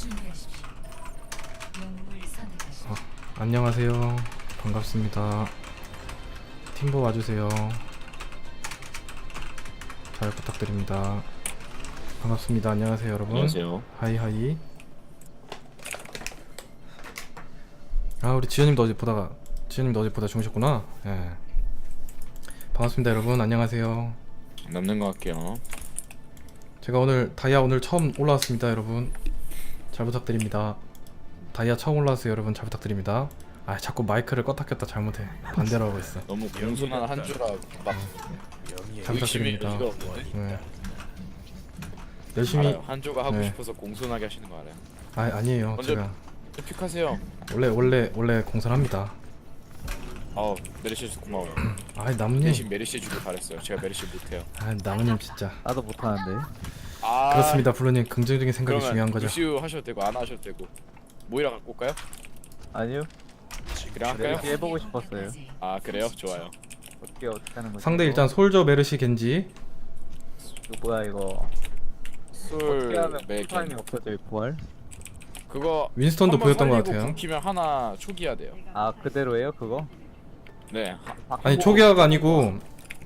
선택하십시오. 안녕하세요. 반갑습니다. 팀보 와주세요. 잘 부탁드립니다. 반갑습니다. 안녕하세요, 여러분. 안녕하세요. 하이 하이. 아 우리 지현님도 어제 보다가 지현님도 어제 보다 주무셨구나. 예. 반갑습니다, 여러분. 안녕하세요. 남는 거 할게요. 제가 오늘 다이아 오늘 처음 올라왔습니다, 여러분. 잘 부탁드립니다. 다이아 처음 올라왔어요, 여러분. 잘 부탁드립니다. 아 자꾸 마이크를 껐다 켰다 잘못해. 반대로 하고 있어. 너무 공손한 한 주라 막 잘 의심이 부탁드립니다. 없는데. 네. 열심히 알아요. 한 주가 하고 네. 싶어서 공손하게 하시는 거 알아요. 아 아니에요. 먼저- 제가 픽하세요. 원래 원래 원래 공손합니다. 아 메르시 고마워요. 아 나무님. 대신 메르시 주길 바랬어요. 제가 메르시 못해요. 아 나무님 진짜. 나도 못하는데 아 그렇습니다, 블루님. 긍정적인 생각이 그러면 중요한 거죠. 루시우 하셔도 되고 안 하셔도 되고 모이라 갖고 올까요? 아니요 그래 할까요? 이렇게 해보고 싶었어요 아 그래요? 좋아요. 어떻게 어떻게 하는 거지 상대? 일단 솔저 메르시 겐지. 이거 뭐야 이거 어떻게 하면 타임이 없어져 이 부활 그거 윈스턴도 한번 보였던 것 살리고 같아요. 굶기면 하나 초기화 돼요. 아 그대로예요 그거? 네, 하, 아니 초기화가 아니고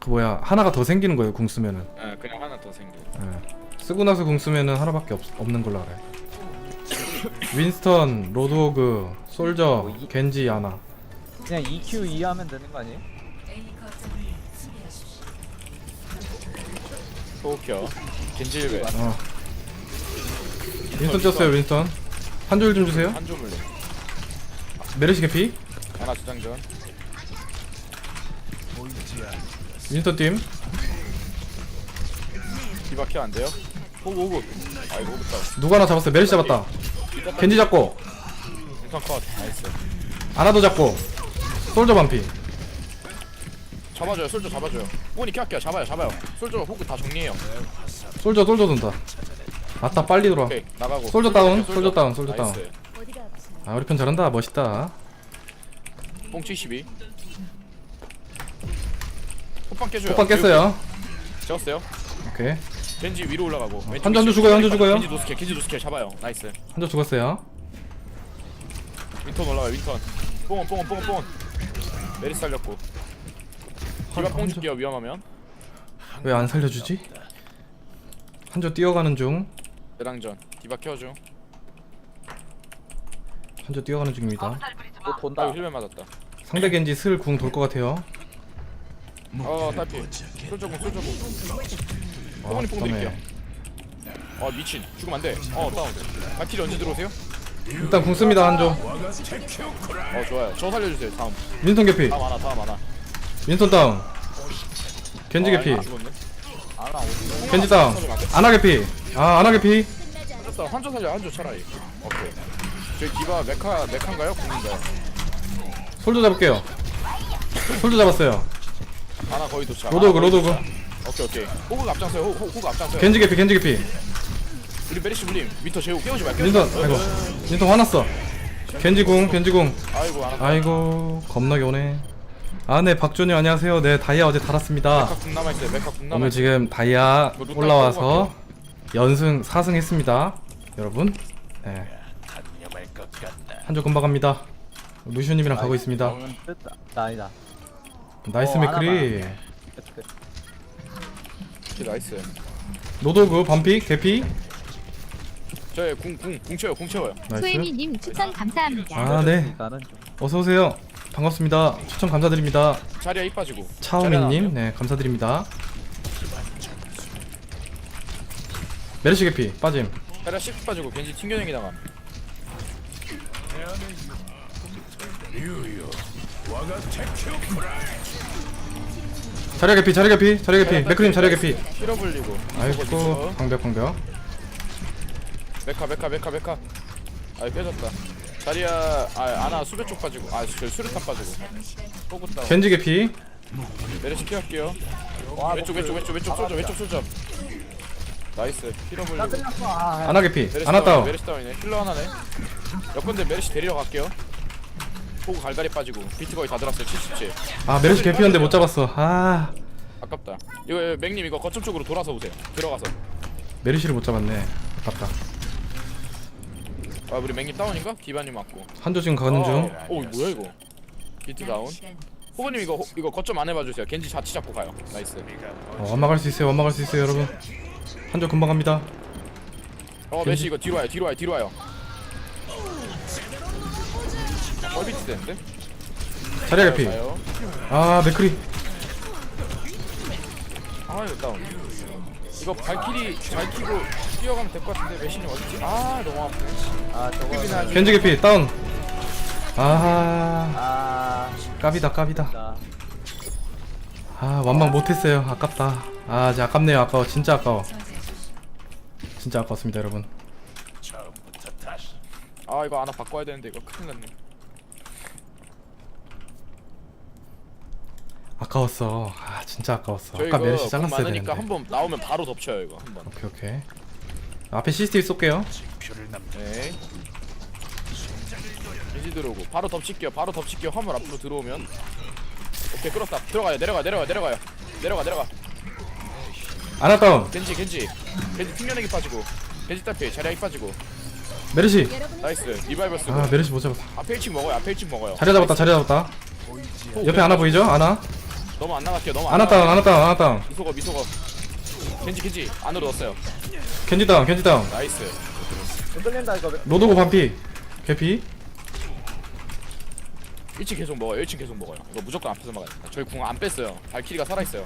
그 뭐야 하나가 더 생기는 거예요 궁 쓰면은. 네 그냥 하나 더 생겨. 예. 쓰고 나서 궁 쓰면은 하나밖에 없, 없는 걸로 알아요. 윈스턴, 로드호그, 솔저, 뭐 이- 겐지, 아나. 그냥 EQ 2 하면 되는 거 아니에요? 소우켜 겐질베 어. 윈스턴 쪘어요 윈스턴. 한 줄 좀 주세요. 한 조물래. 메르시 개피. 하나 주장전. 윈스턴 팀. 디바키 안 돼요? 호구 호구. 아이고 따. 누가 하나 잡았어요. 메르시 잡았다. 겐지 잡고, 인턴 컷. 나이스. 아나도 잡고, 솔저 반피. 잡아줘요. 솔저 잡아줘요. 호구니 켜할게요. 잡아요. 잡아요. 솔저 호구 다 정리해요. 솔저 솔저 돈다. 맞다 빨리 돌아. 오케이 나가고. 솔저 다운, 솔저 다운, 솔저 다운. 나이스. 아 우리 편 잘한다. 멋있다. 뽕 72. 호빵 깨줘요. 호빵 깼어요. 잡았어요. 오케이. 겐지 위로 올라가고. 왼쪽 한조, 한조 위치. 죽어요, 한조 죽어요. 겐지 노스케. 겐지 노스케 잡아요. 나이스. 한줄 죽었어요. 윈턴 올라와요. 윈턴. 뽕은 뽕은 뽕은 뽕은. 메리 살렸고. 디바 뽕 줄게요. 위험하면. 왜 안 살려주지? 한줄 뛰어가는 중. 대랑전. 디바 켜줘. 한줄 뛰어가는 중입니다. 또 돈다 아이고 힐맨 맞았다. 상대 겐지 슬궁돌것 같아요. 어 딸피. 솔저공. 아, 호건이 뽕 드릴게요. 아 미친 죽으면 안돼 어 다운 발길이 언제 들어오세요? 일단 궁 씁니다 한 줄. 어 좋아요 저 살려주세요 다음 윈스턴 개피. 다음 하나 다음 하나 윈스턴 다운. 겐지 아, 개피. 죽었네 아나 어디 겐지 다운. 아나 개피. 아 아나 개피. 한조 한조 살려 한조 차라리 오케이 저희 디바 메카 메카인가요? 공인가요? 솔저 잡을게요. 솔저 잡았어요. 하나 거의 도착 로드오그 하나 거의 로드오그. 도착. 오케이 오케이 호그 앞장서요 호, 호, 호그 앞장서요 겐지 개피 겐지 개피. 우리 메리시 불림 위터 재우 깨우지 말 깨우지 윈스턴 마 아이고. 윈스턴 화났어. 겐지 궁 겐지 궁. 아이고 안 왔다 아이고 겁나게 오네. 아네 박준이 안녕하세요. 네 다이아 어제 달았습니다. 메카 궁 남아 있어요 메카 궁 오늘 남아있어요 지금 다이아 루타 올라와서 연승 4승 했습니다. 여러분. 네. 한조 금방 갑니다. 루시오님이랑 가고 있습니다. 나오면 끝 나, 아니다 나이스 어, 맥크리. 오케이 나이스 노도그 반피 개피. 저희 궁궁궁 채워요 궁 채워요 나이스. 소혜미님 추천 감사합니다. 아 네. 나는 좀 어서 오세요. 반갑습니다. 추천 감사드립니다. 자리야 입 빠지고 나왔네요. 네 감사드립니다. 메르시 개피 빠짐. 자리야 10 빠지고 겐지 튕겨내기 나감 자리야 개피, 자리야 개피, 자리야 개피. 맥크림 자리야 개피. 실어 불리고. 아이고 방벽 방벽. 메카 메카 메카 메카. 아 깨졌다. 자리야 아 아나 수배 쪽 빠지고. 아저 수류탄 빠지고. 포구 다운 겐지 개피. 내려시 피할게요. 왼쪽 왼쪽 왼쪽 왼쪽 쏘죠 왼쪽 쏘죠. 나이스. 끝났어. 아 아나 개피. 아나 다운. 메르시 다운이네. 힐러 하나네. 여건데 메르시 데리러 갈게요 포구 갈갈이 빠지고 비트 거의 다 들었어요 77 아 메르시 개피였는데 못 잡았어. 아 아깝다 이거 맥님 이거 거점 쪽으로 돌아서 오세요 들어가서 메르시를 못 잡았네. 아깝다. 아 우리 맹님 다운인가? 기반님 맞고 한조 지금 가는 중. 어, 오 뭐야 이거 비트 다운 호버님 이거 호- 이거 거점 안 해봐 주세요 겐지 자치 잡고 가요 나이스 어, 완막 할 수 있어요. 완막 할 수 있어요, 여러분. 한조 금방 갑니다. 어 메시 이거 뒤로 와요 뒤로 와요 뒤로 와요 뻘비트 되는데? 자리야 개피. 가요 아 맥크리. 아 이거 다운 이거 발키리 잘 키고 뛰어가면 될 것 같은데 메시님 어딨지? 아 너무 아프네 아 저거 겐지 개피 다운. 아 아 까비다 까비다. 아 완막 못했어요. 아깝다. 아 진짜 아깝네요. 아까워. 진짜 아까워. 진짜 아깝습니다, 여러분. 아 이거 하나 바꿔야 되는데 이거 큰일 났네 아까웠어. 아 진짜 아까웠어. 저희 아까 이거 메르시 공 잘랐어야 많으니까 되는데. 한번 나오면 바로 덮쳐요 이거 한 번 오케이 오케이. 앞에 CCTV 쏠게요. 네 이지 들어오고 바로 덮칠게요 바로 덮칠게요 화물 앞으로 들어오면 오케이 끌었다 들어가요 내려가 내려가 내려가요 내려가 내려가 아나 다운. 겐지 겐지 겐지 튕겨내기 빠지고 겐지 딸피 자리하기 빠지고 메르시. 나이스 리바이벌 쓰고 아 메르시 못 잡았다. 앞에 1층 먹어요 앞에 1층 먹어요 자리 잡았다. 자리 잡았다. 옆에 아나 보이죠? 아나. 너무 안 나갈게요 너무 안 아나 다운. 아나 다운. 아나 다운. 미소거 미소거 겐지 겐지 안으로 넣었어요 겐지 다운. 겐지 다운. 나이스 흔들린다 이거 로도고 반피. 개피. 1층 계속 먹어요 1층 계속 먹어요 이거 무조건 앞에서 막아요 저희 궁 안 뺐어요 발키리가 살아있어요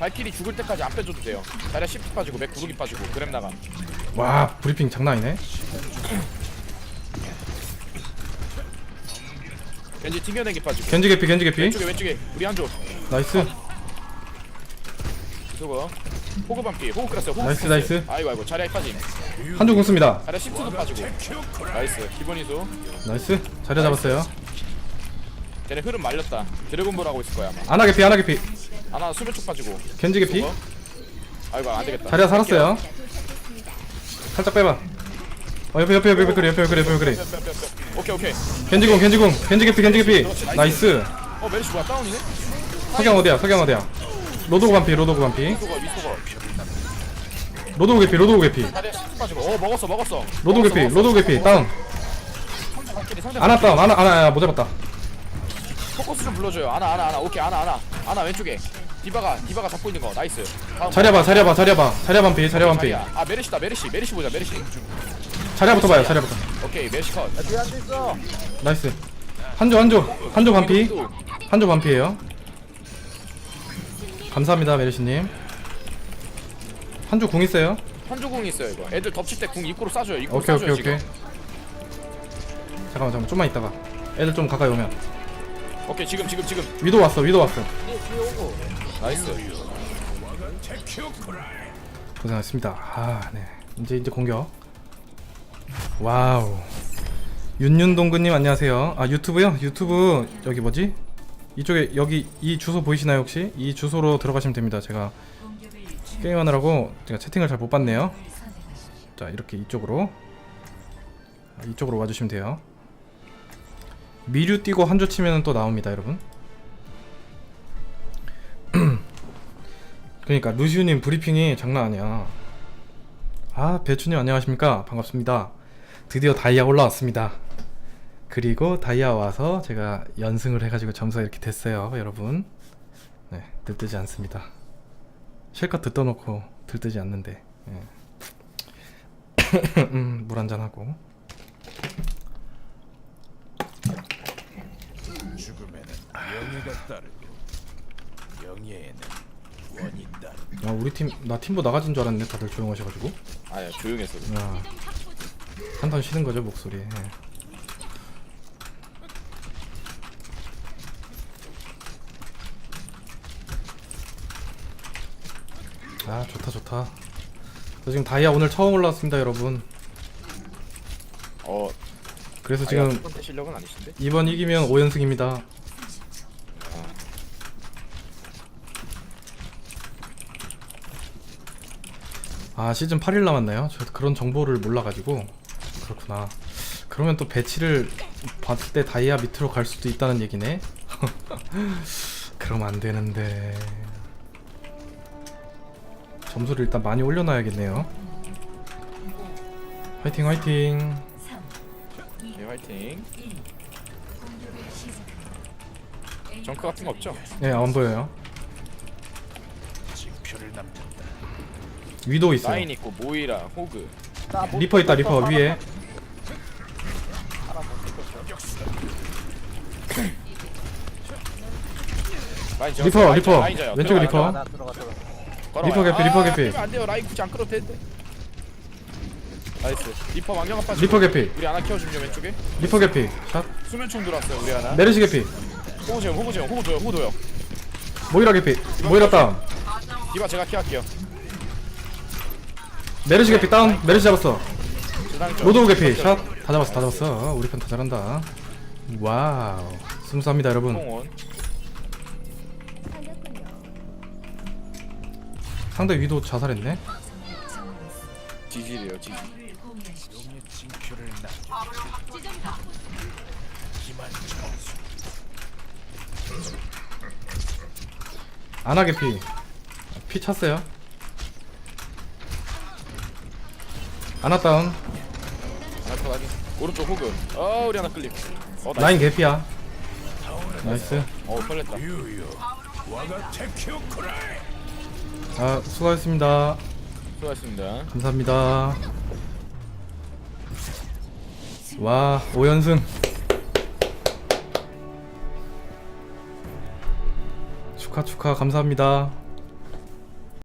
발키리 죽을 때까지 안 빼줘도 돼요 자리야 10 빠지고 맥 구르기 빠지고 그램 나감 와 브리핑 장난 아니네. 겐지 튕겨내기 빠지고 겐지 개피. 겐지 개피. 왼쪽에 왼쪽에 우리 한조 나이스. 저거 호그 반피 호그 끌었어요 호그 나이스, 끌었어요. 나이스. 아이고 아이고 자리야 빠짐 한조 궁습니다. 자리야 10도 빠지고 나이스 기본 이수 나이스. 자리 잡았어요. 쟤네 흐름 말렸다 드래곤볼 하고 있을 거야 아마 아나 개피. 아나 개피. 하나 수면 쪽 빠지고 개피. 저거. 아이고 안 되겠다 자리야 살았어요. 살짝 빼봐. 어 옆에 옆에 옆에 옆에 그래 옆에 옆에 옆에 그래. 오케이 오케이 겐지궁 겐지궁 겐지 개피 겐지 개피. 나이스. 어 메리시 뭐야 다운이네? 석양 어디야? 석양 어디야? 로도고 반피 로도고 반피. 로도고 개피 로도고 개피. 자리야 10 빠지고 어 먹었어 먹었어 로도고 개피 로도고 개피 다운. 상대 상대 아나 다운 아나 아나 야, 못 잡았다. 포커스 좀 불러줘요 아나 아나 아나 오케이 아나 아나 아나 왼쪽에 디바가 디바가 잡고 있는 거 나이스 다음 자리야 자리야 봐 자리야 봐 자리야 반피 자리야 반피. 자리야. 아 메리시다 메리시 메리시 보자 메리시 자리야부터 봐요 자리야부터. 오케이 메리시 컷야 뒤에 앉아있어 나이스. 한조 한조 한조 반피. 한조 반피예요. 감사합니다 메르시님. 한조 궁 있어요? 한조궁 있어요 이거 애들 덮칠 때 궁 입구로 쏴줘요 입구로 오케이 쏴줘요 오케이 지금 오케이. 잠깐만 잠깐만 좀만 있다가 애들 좀 가까이 오면 오케이 지금 지금 지금 위도 왔어 위도 왔어. 나이스 고생하셨습니다. 아 네. 이제 이제 공격. 와우. 윤윤동근님 안녕하세요. 아 유튜브요? 유튜브 여기 뭐지? 이쪽에 여기 이 주소 보이시나요 혹시? 이 주소로 들어가시면 됩니다. 제가 게임하느라고 제가 채팅을 잘 못 봤네요. 자 이렇게 이쪽으로 아, 이쪽으로 와주시면 돼요. 미류 띄고 한조 치면은 또 나옵니다, 여러분. 그러니까 루시우님 브리핑이 장난 아니야. 아 배추님 안녕하십니까? 반갑습니다. 드디어 다이아 올라왔습니다. 그리고 다이아 와서 제가 연승을 해가지고 점수가 이렇게 됐어요, 여러분. 네, 들뜨지 않습니다. 실컷 듣떠놓고 들뜨지 않는데. 예. 음, 물 한잔 하고. 죽음에는 명예가 따르고 명예에는 원이 따르고 아, 우리 팀 나 팀보 나가진 줄 알았네. 다들 조용하셔가지고. 아야 조용했어 야, 한번 쉬는 거죠 목소리. 예. 아 좋다 좋다. 저 지금 다이아 오늘 처음 올라왔습니다, 여러분. 어 그래서 지금 지금 첫 번째 실력은 아니신데 이번 이기면 5연승입니다. 아 시즌 8일 남았나요? 저 그런 정보를 몰라가지고 그렇구나. 그러면 또 배치를 봤을 때 다이아 밑으로 갈 수도 있다는 얘기네. 그럼 안 되는데. 점수를 일단 많이 올려놔야겠네요. 화이팅 화이팅. 3, 네 화이팅 정크 같은 거 없죠? 네, 안 보여요. 징표를 남겼다. 위도 있어요. 라인 있고 모이라 호그 리퍼 있다, 리퍼 위에. 리퍼. 라인 리퍼. 왼쪽에 들어가요, 리퍼. 들어가 들어가. 리퍼 개피, 리퍼 아, 개피. 안 돼요 라인 굳이 안 끌어도 되는데 나이스 리퍼 망령 아빠 리퍼 개피. 우리 하나 키워주면 왼쪽에 리퍼 개피. 샷. 수면총 들어왔어요 우리 하나 메르시 개피. 호구 재요 호구 재요 호구 줘요 호구 줘요 모이라 개피. 모이라 다운. 디바 제가 키할게요 메르시 개피 다운. 메르시 잡았어. 로드오 개피. 샷. 다 잡았어, 다 잡았어. 우리 편 다 잘한다. 와우. 순수합니다, 여러분. 홍원 상대 위도 자살했네. 지질이에요 지질. 아나 개피. 피 찼어요. 아나 다운. 오른쪽 호그 어 우리 하나 클릭 어 나이스 라인 개피야. 나이스. 어 설렜다 아, 수고하셨습니다. 수고하셨습니다 감사합니다. 와, 5연승. 축하 축하 감사합니다.